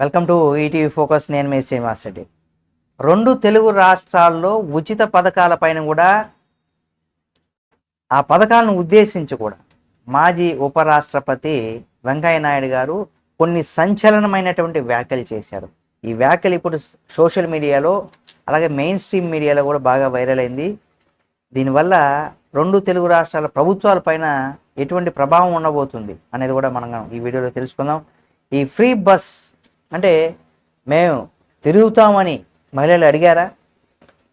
Welcome to ETV focus. నేను మీ శ్రీనివాస్ రెడ్డి. రెండు తెలుగు రాష్ట్రాల్లో ఉచిత పథకాలపైన కూడా ఆ పథకాలను ఉద్దేశించి కూడా మాజీ ఉపరాష్ట్రపతి వెంకయ్య నాయుడు గారు కొన్ని సంచలనమైనటువంటి వ్యాఖ్యలు చేశారు. ఈ వ్యాఖ్యలు ఇప్పుడు సోషల్ మీడియాలో అలాగే మెయిన్ స్ట్రీమ్ మీడియాలో కూడా బాగా వైరల్ అయింది. దీనివల్ల రెండు తెలుగు రాష్ట్రాల ప్రభుత్వాల పైన ఎటువంటి ప్రభావం ఉండబోతుంది అనేది కూడా మనం ఈ వీడియోలో తెలుసుకుందాం. ఈ ఫ్రీ బస్ అంటే మేము తిరుగుతామని మహిళలు అడిగారా?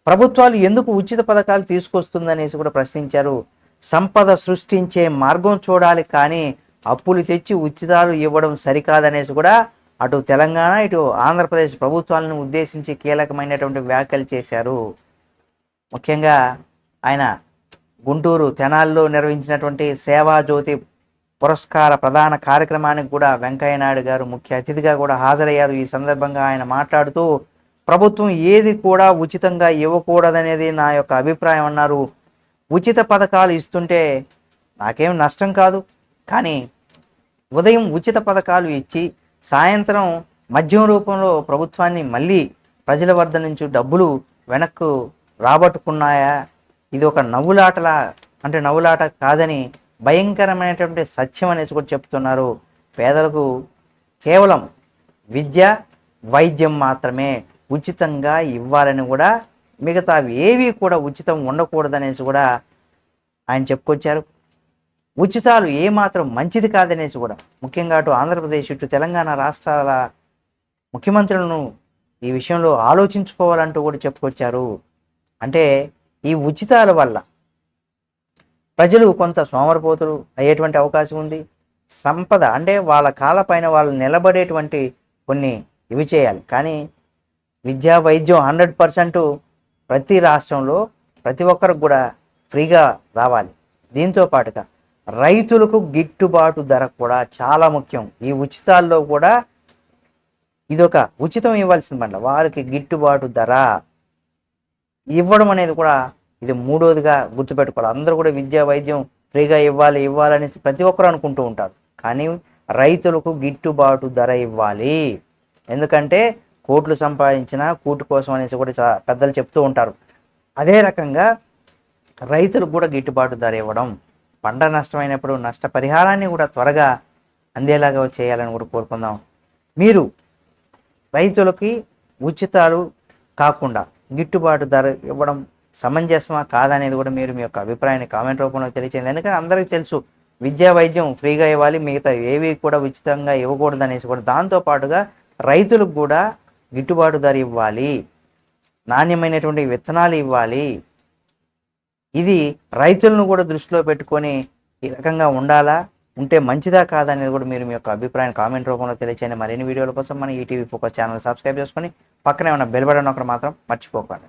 ప్రభుత్వాలు ఎందుకు ఉచిత పథకాలు తీసుకొస్తుందనేసి కూడా ప్రశ్నించారు. సంపద సృష్టించే మార్గం చూడాలి కానీ అప్పులు తెచ్చి ఉచితాలు ఇవ్వడం సరికాదనేసి కూడా అటు తెలంగాణ ఇటు ఆంధ్రప్రదేశ్ ప్రభుత్వాలను ఉద్దేశించి కీలకమైనటువంటి వ్యాఖ్యలు చేశారు. ముఖ్యంగా ఆయన గుంటూరు తెనాల్లో నిర్వహించినటువంటి సేవాజ్యోతి పురస్కార ప్రధాన కార్యక్రమానికి కూడా వెంకయ్య నాయుడు గారు ముఖ్య అతిథిగా కూడా హాజరయ్యారు. ఈ సందర్భంగా ఆయన మాట్లాడుతూ ప్రభుత్వం ఏది కూడా ఉచితంగా ఇవ్వకూడదనేది నా యొక్క అభిప్రాయం అన్నారు. ఉచిత పథకాలు ఇస్తుంటే నాకేం నష్టం కాదు. కానీ ఉదయం ఉచిత పథకాలు ఇచ్చి సాయంత్రం మద్యం రూపంలో ప్రభుత్వాన్ని మళ్ళీ ప్రజల వద్ద నుంచి డబ్బులు వెనక్కు రాబట్టుకున్నాయా? ఇది ఒక నవ్వులాటలా అంటే నవ్వులాట కాదని భయంకరమైనటువంటి సత్యం అనేసి కూడా చెప్తున్నారు. పేదలకు కేవలం విద్య వైద్యం మాత్రమే ఉచితంగా ఇవ్వాలని కూడా మిగతావి ఏవి కూడా ఉచితం ఉండకూడదనేసి కూడా ఆయన చెప్పుకొచ్చారు. ఉచితాలు ఏమాత్రం మంచిది కాదనేసి కూడా ముఖ్యంగా అటు ఆంధ్రప్రదేశ్ ఇటు తెలంగాణ రాష్ట్రాల ముఖ్యమంత్రులను ఈ విషయంలో ఆలోచించుకోవాలంటూ కూడా చెప్పుకొచ్చారు. అంటే ఈ ఉచితాల వల్ల ప్రజలు కొంత సోమరపోతులు అయ్యేటువంటి అవకాశం ఉంది. సంపద అంటే వాళ్ళ కాళ్ళపైన వాళ్ళు నిలబడేటువంటి కొన్ని ఇవి చేయాలి. కానీ విద్యా వైద్యం హండ్రెడ్ పర్సెంట్ ప్రతి రాష్ట్రంలో ప్రతి ఒక్కరికి కూడా ఫ్రీగా రావాలి. దీంతో పాటుగా రైతులకు గిట్టుబాటు ధర కూడా చాలా ముఖ్యం. ఈ ఉచితాల్లో కూడా ఇదొక ఉచితం ఇవ్వాల్సిందండి వారికి గిట్టుబాటు ధర ఇవ్వడం అనేది కూడా ఇది మూడోదిగా గుర్తుపెట్టుకోవాలి. అందరూ కూడా విద్యా వైద్యం ఫ్రీగా ఇవ్వాలి ఇవ్వాలని ప్రతి ఒక్కరు అనుకుంటూ ఉంటారు. కానీ రైతులకు గిట్టుబాటు ధర ఇవ్వాలి. ఎందుకంటే కోట్లు సంపాదించిన కూటు కోసం అనేసి కూడా చాలా పెద్దలు చెప్తూ ఉంటారు. అదే రకంగా రైతులకు కూడా గిట్టుబాటు ధర ఇవ్వడం పంట నష్టమైనప్పుడు నష్టపరిహారాన్ని కూడా త్వరగా అందేలాగా చేయాలని కూడా కోరుకుందాం. మీరు రైతులకి ఉచితాలు కాకుండా గిట్టుబాటు ధర ఇవ్వడం సమంజసమా కాదనేది కూడా మీరు మీ యొక్క అభిప్రాయాన్ని కామెంట్ రూపంలో తెలియచేయండి. ఎందుకంటే అందరికీ తెలుసు విద్యా వైద్యం ఫ్రీగా ఇవ్వాలి మిగతా ఏవి కూడా ఉచితంగా ఇవ్వకూడదు అనేసి కూడా దాంతో పాటుగా రైతులకు కూడా గిట్టుబాటు ధర ఇవ్వాలి నాణ్యమైనటువంటి విత్తనాలు ఇవ్వాలి. ఇది రైతులను కూడా దృష్టిలో పెట్టుకొని ఈ రకంగా ఉండాలా ఉంటే మంచిదా కాదా అనేది కూడా మీరు మీ యొక్క అభిప్రాయాన్ని కామెంట్ రూపంలో తెలియచేయండి. మరిన్ని వీడియోల కోసం మన ఈటీవీ ఫోకస్ ఛానల్ సబ్స్క్రైబ్ చేసుకొని పక్కనే ఉన్న బెల్ బటన్ ఒకటి మాత్రం మర్చిపోకండి.